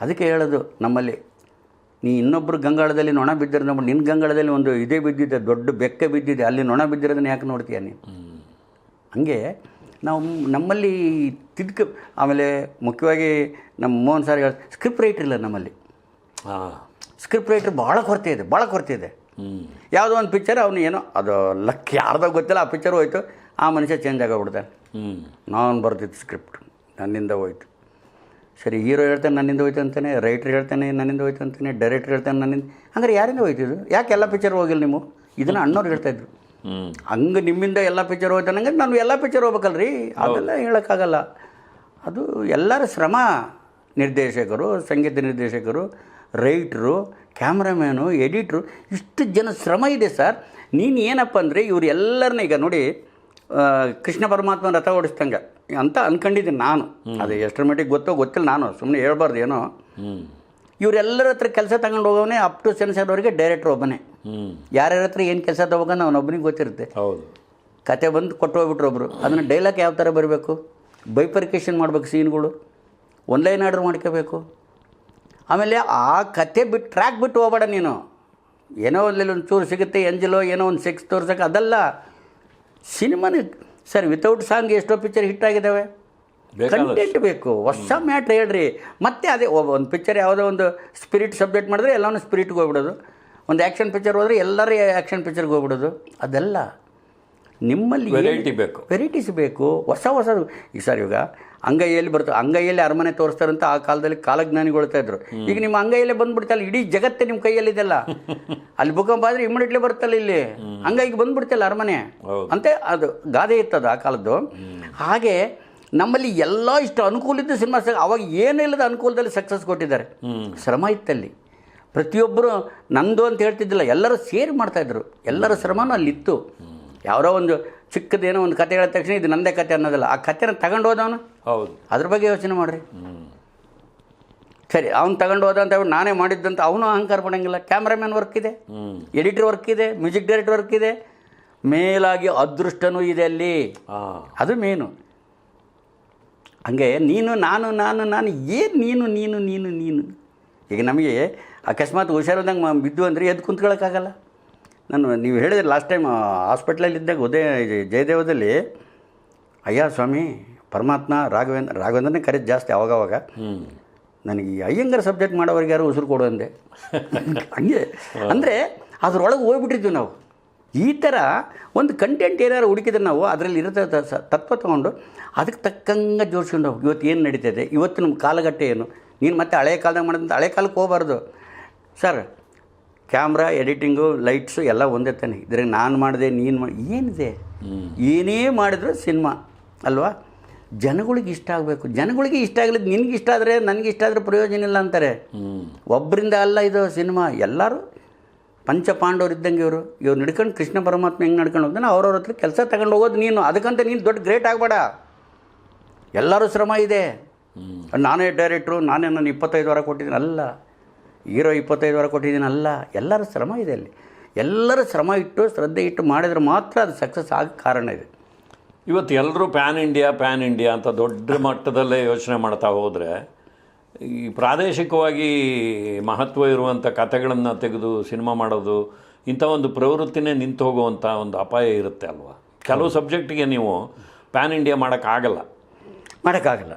ಅದಕ್ಕೆ ಹೇಳೋದು ನಮ್ಮಲ್ಲಿ. ನೀ ಇನ್ನೊಬ್ಬರು ಗಂಗಾಳದಲ್ಲಿ ನೊಣ ಬಿದ್ದಿರೋ ನಮ್ಮ ನಿನ್ನ ಗಂಗಾಳದಲ್ಲಿ ಒಂದು ಇದೇ ಬಿದ್ದಿದೆ ದೊಡ್ಡ ಬೆಕ್ಕ ಬಿದ್ದಿದೆ ಅಲ್ಲಿ ನೊಣ ಬಿದ್ದಿರೋದನ್ನ ಯಾಕೆ ನೋಡ್ತೀಯ ನೀನು? ಹಂಗೆ ನಾವು ನಮ್ಮಲ್ಲಿ ತಿದ್ಕ ಆಮೇಲೆ ಮುಖ್ಯವಾಗಿ ನಮ್ಮ ಮೋಹನ್ ಸರ್ ಹೇಳ ಸ್ಕ್ರಿಪ್ಟ್ ರೈಟರ್ ಇಲ್ಲ ನಮ್ಮಲ್ಲಿ. ಹಾಂ. ಸ್ಕ್ರಿಪ್ಟ್ ರೈಟ್ರ್ ಭಾಳ ಕೊರತೆ ಇದೆ ಭಾಳ ಕೊರತೆ ಇದೆ. ಯಾವುದೋ ಒಂದು ಪಿಕ್ಚರ್ ಅವನು ಏನೋ ಅದು ಲಕ್ ಯಾರ್ದೋ ಗೊತ್ತಿಲ್ಲ ಆ ಪಿಕ್ಚರ್ ಹೋಯ್ತು ಆ ಮನುಷ್ಯ ಚೇಂಜ್ ಆಗೋಗ್ಬಿಡ್ತಾನೆ. ಹ್ಞೂ ನಾನು ಬರ್ತಿತ್ತು ಸ್ಕ್ರಿಪ್ಟ್ ನನ್ನಿಂದ ಹೋಯ್ತು. ಸರಿ ಹೀರೋ ಹೇಳ್ತಾನೆ ನನ್ನಿಂದ ಹೋಯ್ತು ಅಂತಾನೆ ರೈಟ್ರ್ ಹೇಳ್ತಾನೆ ನನ್ನಿಂದ ಹೋಯ್ತು ಅಂತಾನೆ ಡೈರೆಕ್ಟ್ರ್ ಹೇಳ್ತಾನೆ ನನ್ನಿಂದ ಹಂಗಾರೆ ಯಾರಿಂದ ಹೋಯ್ತಿದ್ರು ಯಾಕೆ ಎಲ್ಲ ಪಿಕ್ಚರ್ ಹೋಗಿಲ್ಲ ನೀವು? ಇದನ್ನು ಅಣ್ಣವ್ರು ಹೇಳ್ತಾಯಿದ್ರು ಹಂಗೆ ನಿಮ್ಮಿಂದ ಎಲ್ಲ ಪಿಕ್ಚರ್ ಹೋಯ್ತಾನೆ ಹಂಗೆ ನಾನು ಎಲ್ಲ ಪಿಕ್ಚರ್ ಹೋಗ್ಬೇಕಲ್ರಿ? ಅದೆಲ್ಲ ಹೇಳೋಕ್ಕಾಗಲ್ಲ. ಅದು ಎಲ್ಲರ ಶ್ರಮ ನಿರ್ದೇಶಕರು ಸಂಗೀತ ನಿರ್ದೇಶಕರು ರೈಟ್ರು ಕ್ಯಾಮ್ರಾಮ್ಯಾನು ಎಡಿಟ್ರು ಇಷ್ಟು ಜನ ಶ್ರಮ ಇದೆ ಸರ್. ನೀನು ಏನಪ್ಪ ಅಂದರೆ ಇವ್ರು ಎಲ್ಲರನ್ನ ಈಗ ನೋಡಿ ಕೃಷ್ಣ ಪರಮಾತ್ಮ ರಥ ಓಡಿಸ್ದಂಗೆ ಅಂತ ಅಂದ್ಕೊಂಡಿದ್ದೀನಿ ನಾನು. ಅದು ಎಷ್ಟರ ಮಟ್ಟಿಗೆ ಗೊತ್ತೋ ಗೊತ್ತಿಲ್ಲ ನಾನು ಸುಮ್ಮನೆ ಹೇಳ್ಬಾರ್ದು ಏನೋ. ಇವರೆಲ್ಲರ ಹತ್ರ ಕೆಲಸ ತಗೊಂಡು ಹೋಗೋವನೇ ಅಪ್ ಟು ಸೆನ್ಸರ್ವರೆಗೆ ಡೈರೆಕ್ಟ್ರ್ ಒಬ್ಬನೇ. ಯಾರ್ಯಾರ ಹತ್ರ ಏನು ಕೆಲಸ ತೊಗೋಕಂತ ಅವನೊಬ್ಬನಿಗೆ ಗೊತ್ತಿರುತ್ತೆ. ಹೌದು. ಕತೆ ಬಂದು ಕೊಟ್ಟು ಹೋಗ್ಬಿಟ್ರು ಒಬ್ಬರು ಅದನ್ನು ಡೈಲಾಗ್ ಯಾವ ಥರ ಬರಬೇಕು? ಬೈಪರ್ಕೇಷನ್ ಮಾಡಬೇಕು ಸೀನ್ಗಳು ಒನ್ಲೈನ್ ಆರ್ಡ್ರ್ ಮಾಡ್ಕೋಬೇಕು. ಆಮೇಲೆ ಆ ಕತೆ ಬಿಟ್ಟು ಟ್ರ್ಯಾಕ್ ಬಿಟ್ಟು ಹೋಗ್ಬೇಡ ನೀನು. ಏನೋ ಅಲ್ಲಿ ಒಂದು ಚೂರು ಸಿಗುತ್ತೆ ಎಂಜಲೋ ಏನೋ ಒಂದು ಸಿಕ್ಸ್ ತೋರ್ಸೋಕೆ ಅದಲ್ಲ ಸಿನಿಮಾನ ಸರ್ ವಿತೌಟ್ ಸಾಂಗ್ ಎಷ್ಟೋ ಪಿಕ್ಚರ್ ಹಿಟ್ ಆಗಿದ್ದಾವೆ. ಕಂಟೆಂಟ್ ಬೇಕು. ಹೊಸ ಮ್ಯಾಟ್ರ್ ಹೇಳ್ರಿ. ಮತ್ತೆ ಅದೇ ಒಂದು ಪಿಕ್ಚರ್ ಯಾವುದೋ ಒಂದು ಸ್ಪಿರಿಟ್ ಸಬ್ಜೆಕ್ಟ್ ಮಾಡಿದ್ರೆ ಎಲ್ಲನೂ ಸ್ಪಿರಿಟ್ಗೆ ಹೋಗ್ಬಿಡೋದು. ಒಂದು ಆ್ಯಕ್ಷನ್ ಪಿಕ್ಚರ್ ಹೋದರೆ ಎಲ್ಲರೂ ಆ್ಯಕ್ಷನ್ ಪಿಕ್ಚರ್ಗೆ ಹೋಗ್ಬಿಡೋದು. ಅದೆಲ್ಲ ನಿಮ್ಮಲ್ಲಿ ವೆರೈಟಿ ಬೇಕು. ವೆರೈಟೀಸ್ ಬೇಕು. ಹೊಸ ಹೊಸದು. ಈ ಸರ್ ಇವಾಗ ಅಂಗೈಯಲ್ಲಿ ಬರ್ತದೆ ಅಂಗೈಯಲ್ಲಿ ಅರಮನೆ ತೋರಿಸ್ತಾರಂತ ಆ ಕಾಲದಲ್ಲಿ ಕಾಲಜ್ಞಾನಿಗೊಳ್ತಾ ಇದ್ರು. ಈಗ ನಿಮ್ಮ ಅಂಗೈಯಲ್ಲೇ ಬಂದ್ಬಿಡ್ತಲ್ಲ ಇಡೀ ಜಗತ್ತೇ ನಿಮ್ಮ ಕೈಯಲ್ಲಿದೆಲ್ಲ [laughs] ಅಲ್ಲಿ ಭೂಕಂಪ ಆದರೆ ಇಮಿಡಿಯೇಟ್ಲಿ ಬರ್ತಲ್ಲ ಇಲ್ಲಿ? ಅಂಗೈಗೆ ಬಂದ್ಬಿಡ್ತಲ್ಲ ಅರಮನೆ. ಅಂತೆ ಅದು ಗಾದೆ ಇತ್ತದು ಆ ಕಾಲದ್ದು. ಹಾಗೆ ನಮ್ಮಲ್ಲಿ ಎಲ್ಲ ಇಷ್ಟು ಅನುಕೂಲ ಇದ್ದು ಸಿನಿಮಾ ಅವಾಗ ಏನಿಲ್ಲದ ಅನುಕೂಲದಲ್ಲಿ ಸಕ್ಸಸ್ ಕೊಟ್ಟಿದ್ದಾರೆ. ಶ್ರಮ ಇತ್ತಲ್ಲಿ. ಪ್ರತಿಯೊಬ್ಬರು ನಂದು ಅಂತ ಹೇಳ್ತಿದ್ದಿಲ್ಲ ಎಲ್ಲರೂ ಸೇರಿ ಮಾಡ್ತಾಯಿದ್ರು ಎಲ್ಲರ ಶ್ರಮನೂ ಅಲ್ಲಿತ್ತು. ಯಾರೋ ಒಂದು ಚಿಕ್ಕದೇನೋ ಒಂದು ಕತೆ ಹೇಳಿದ ತಕ್ಷಣ ಇದು ನಂದೇ ಕತೆ ಅನ್ನೋದಲ್ಲ. ಆ ಕತೆನ ತಗೊಂಡು ಹೋದವನು? ಹೌದು. ಅದ್ರ ಬಗ್ಗೆ ಯೋಚನೆ ಮಾಡಿರಿ. ಸರಿ ಅವ್ನು ತಗೊಂಡು ಹೋದ ಅಂತ ನಾನೇ ಮಾಡಿದ್ದಂತ ಅವನು ಅಹಂಕಾರ ಪಡೋಂಗಿಲ್ಲ. ಕ್ಯಾಮ್ರಾಮ್ಯಾನ್ ವರ್ಕ್ ಇದೆ. ಎಡಿಟರ್ ವರ್ಕ್ ಇದೆ. ಮ್ಯೂಸಿಕ್ ಡೈರೆಕ್ಟರ್ ವರ್ಕ್ ಇದೆ. ಮೇಲಾಗಿ ಅದೃಷ್ಟನೂ ಇದೆ ಅಲ್ಲಿ. ಅದು ಮೇನು. ಹಂಗೆ ನೀನು ನಾನು ನಾನು ನಾನು ಏನು ನೀನು ನೀನು ನೀನು ನೀನು? ಈಗ ನಮಗೆ ಅಕಸ್ಮಾತ್ ಹುಷಾರಿಲ್ದಂಗೆ ಬಿದ್ದು ಅಂದರೆ ಎದ್ದು ಕುಂತ್ಕೊಳ್ಳೋಕ್ಕಾಗಲ್ಲ ನಾನು ನೀವು ಹೇಳಿದ್ರೆ ಲಾಸ್ಟ್ ಟೈಮ್ ಹಾಸ್ಪಿಟ್ಲಲ್ಲಿ ಇದ್ದಾಗ ಉದಯ ಜಯದೇವದಲ್ಲಿ ಅಯ್ಯ ಸ್ವಾಮಿ ಪರಮಾತ್ಮ ರಾಘವೇಂದ್ರ ರಾಘವೇಂದ್ರನೇ ಕರೆದು ಜಾಸ್ತಿ ಅವಾಗವಾಗ. ನನಗೆ ಈ ಅಯ್ಯಂಗರ ಸಬ್ಜೆಕ್ಟ್ ಮಾಡೋವ್ರಿಗೆ ಯಾರು ಉಸಿರು ಕೊಡು ಅಂದೆ. ಹಂಗೆ. ಅಂದರೆ ಅದರೊಳಗೆ ಹೋಗ್ಬಿಟ್ಟಿದ್ವಿ ನಾವು. ಈ ಥರ ಒಂದು ಕಂಟೆಂಟ್ ಏನಾರು ಹುಡುಕಿದ್ರೆ ನಾವು ಅದರಲ್ಲಿ ಇರೋ ತ- ಸ- ತತ್ವ ತೊಗೊಂಡು ಅದಕ್ಕೆ ತಕ್ಕಂಗೆ ಜೋಡಿಸ್ಕೊಂಡು ಹೋಗಿ ಇವತ್ತು ಏನು ನಡೀತದೆ ಇವತ್ತು ನಮ್ಮ ಕಾಲಘಟ್ಟ ಏನು? ನೀನು ಮತ್ತೆ ಹಳೆ ಕಾಲದಾಗ ಮಾಡಿದಂಥ ಹಳೆ ಕಾಲಕ್ಕೆ ಹೋಗಬಾರ್ದು. ಸರ್ ಕ್ಯಾಮ್ರಾ ಎಡಿಟಿಂಗು ಲೈಟ್ಸು ಎಲ್ಲ ಒಂದೇ ತಾನೆ. ಇದ್ರಾಗ ನಾನು ಮಾಡಿದೆ ನೀನು ಮಾಡಿ ಏನಿದೆ? ಏನೇ ಮಾಡಿದ್ರು ಸಿನಿಮಾ ಅಲ್ವಾ? ಜನಗಳಿಗೆ ಇಷ್ಟ ಆಗಬೇಕು. ಜನಗಳಿಗೆ ಇಷ್ಟ ಆಗಲಿದ್ದು ನಿನಗೆ ಇಷ್ಟ ಆದರೆ ನನಗೆ ಇಷ್ಟ ಆದರೆ ಪ್ರಯೋಜನ ಇಲ್ಲ ಅಂತಾರೆ. ಒಬ್ಬರಿಂದ ಅಲ್ಲ ಇದು ಸಿನಿಮಾ. ಎಲ್ಲರೂ ಪಂಚ ಪಾಂಡವರು ಇದ್ದಂಗೆ ಇವರು. ಇವ್ರು ನಡ್ಕೊಂಡು ಕೃಷ್ಣ ಪರಮಾತ್ಮ ಹೆಂಗೆ ನಡ್ಕೊಂಡು ಹೋಗ್ತಾನೆ ಅವ್ರವ್ರ ಹತ್ರ ಕೆಲಸ ತಗೊಂಡು ಹೋಗೋದು ನೀನು. ಅದಕ್ಕಂತ ನೀನು ದೊಡ್ಡ ಗ್ರೇಟ್ ಆಗಬೇಡ. ಎಲ್ಲರೂ ಶ್ರಮ ಇದೆ. ನಾನೇ ಡೈರೆಕ್ಟ್ರು ನಾನೇ ನಾನು ಇಪ್ಪತ್ತೈದು ವಾರ ಕೊಟ್ಟಿದ್ದೀನಿ. ಅಲ್ಲ. ಹೀರೋ ಇಪ್ಪತ್ತೈದು ವಾರ ಕೊಟ್ಟಿದ್ದೀನಲ್ಲ ಎಲ್ಲರ ಶ್ರಮ ಇದೆ ಅಲ್ಲಿ. ಎಲ್ಲರ ಶ್ರಮ ಇಟ್ಟು ಶ್ರದ್ಧೆ ಇಟ್ಟು ಮಾಡಿದ್ರೆ ಮಾತ್ರ ಅದು ಸಕ್ಸಸ್ ಆಗಕ್ಕೆ ಕಾರಣ ಇದೆ. ಇವತ್ತು ಎಲ್ಲರೂ ಪ್ಯಾನ್ ಇಂಡಿಯಾ ಪ್ಯಾನ್ ಇಂಡಿಯಾ ಅಂತ ದೊಡ್ಡ ಮಟ್ಟದಲ್ಲೇ ಯೋಚನೆ ಮಾಡ್ತಾ ಹೋದರೆ ಈ ಪ್ರಾದೇಶಿಕವಾಗಿ ಮಹತ್ವ ಇರುವಂಥ ಕಥೆಗಳನ್ನು ತೆಗೆದು ಸಿನಿಮಾ ಮಾಡೋದು ಇಂಥ ಒಂದು ಪ್ರವೃತ್ತಿನೇ ನಿಂತು ಹೋಗುವಂಥ ಒಂದು ಅಪಾಯ ಇರುತ್ತೆ ಅಲ್ವಾ? ಕೆಲವು ಸಬ್ಜೆಕ್ಟಿಗೆ ನೀವು ಪ್ಯಾನ್ ಇಂಡಿಯಾ ಮಾಡೋಕ್ಕಾಗಲ್ಲ. ಮಾಡೋಕ್ಕಾಗಲ್ಲ.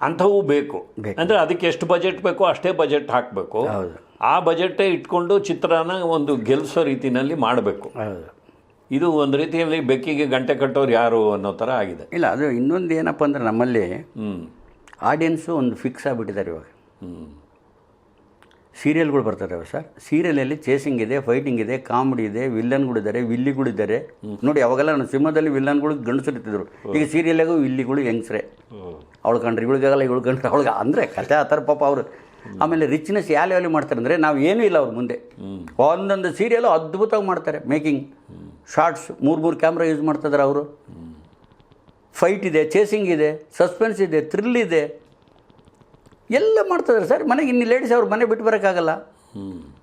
ಅಂಥವು ಬೇಕು. ಅಂದರೆ ಅದಕ್ಕೆ ಎಷ್ಟು ಬಜೆಟ್ ಬೇಕೋ ಅಷ್ಟೇ ಬಜೆಟ್ ಹಾಕಬೇಕು. ಹೌದು. ಆ ಬಜೆಟ್ಟೇ ಇಟ್ಕೊಂಡು ಚಿತ್ರನ ಒಂದು ಗೆಲ್ಲಿಸೋ ರೀತಿಯಲ್ಲಿ ಮಾಡಬೇಕು. ಹೌದು. ಇದು ಒಂದು ರೀತಿಯಲ್ಲಿ ಬೆಕ್ಕಿಗೆ ಗಂಟೆ ಕಟ್ಟೋರು ಯಾರು ಅನ್ನೋ ಥರ ಆಗಿದೆ. ಇಲ್ಲ ಅದು ಇನ್ನೊಂದು ಏನಪ್ಪ ಅಂದ್ರೆ ನಮ್ಮಲ್ಲಿ ಆಡಿಯನ್ಸು ಒಂದು ಫಿಕ್ಸ್ ಆಗಿಬಿಟ್ಟಿದ್ದಾರೆ ಇವಾಗ. ಹ್ಞೂ ಸೀರಿಯಲ್ಗಳು ಬರ್ತಿದ್ದಾವೆ ಸರ್. ಸೀರಿಯಲಲ್ಲಿ ಚೇಸಿಂಗ್ ಇದೆ ಫೈಟಿಂಗ್ ಇದೆ ಕಾಮಿಡಿ ಇದೆ ವಿಲ್ಲನ್ಗಳಿದ್ದಾರೆ ವಿಲ್ಲಿಗಳಿದ್ದಾರೆ ನೋಡಿ ಅವಾಗೆಲ್ಲ ನಾನು ಸಿನಿಮಾದಲ್ಲಿ ವಿಲ್ಲನ್ಗಳು ಗಂಡಸರಿತಿದ್ರು ಈಗ ಸೀರಿಯಲ್ಲಾಗೂ ವಿಲ್ಲಿಗಳು ಹೆಂಗ್ಸ್ರೆ ಅವಳು ಕಂಡ್ರೆ ಇವಳಿಗಾಗಲ್ಲ ಇವಳು ಕಂಡ್ರೆ ಅವಳಿಗೆ ಅಂದರೆ ಕತೆ ಆ ಥರ ಪಾಪ ಅವರು. ಆಮೇಲೆ ರಿಚ್ನೆಸ್ ಯಾವ ಲೆವೆಲ್ ಮಾಡ್ತಾರೆ ಅಂದರೆ ನಾವು ಏನೂ ಇಲ್ಲ ಅವ್ರ ಮುಂದೆ. ಒಂದೊಂದು ಸೀರಿಯಲು ಅದ್ಭುತವಾಗಿ ಮಾಡ್ತಾರೆ ಮೇಕಿಂಗ್ ಶಾರ್ಟ್ಸ್ ಮೂರು ಮೂರು ಕ್ಯಾಮ್ರಾ ಯೂಸ್ ಮಾಡ್ತಿದ್ದಾರೆ ಅವರು. ಫೈಟ್ ಇದೆ ಚೇಸಿಂಗ್ ಇದೆ ಸಸ್ಪೆನ್ಸ್ ಇದೆ ಥ್ರಿಲ್ ಇದೆ. ಎಲ್ಲ ಮಾಡ್ತಿದ್ದಾರೆ ಸರ್. ಮನೆಗೆ ಇನ್ನು ಲೇಡೀಸ್ ಅವ್ರು ಮನೆ ಬಿಟ್ಟು ಬರೋಕ್ಕಾಗಲ್ಲ.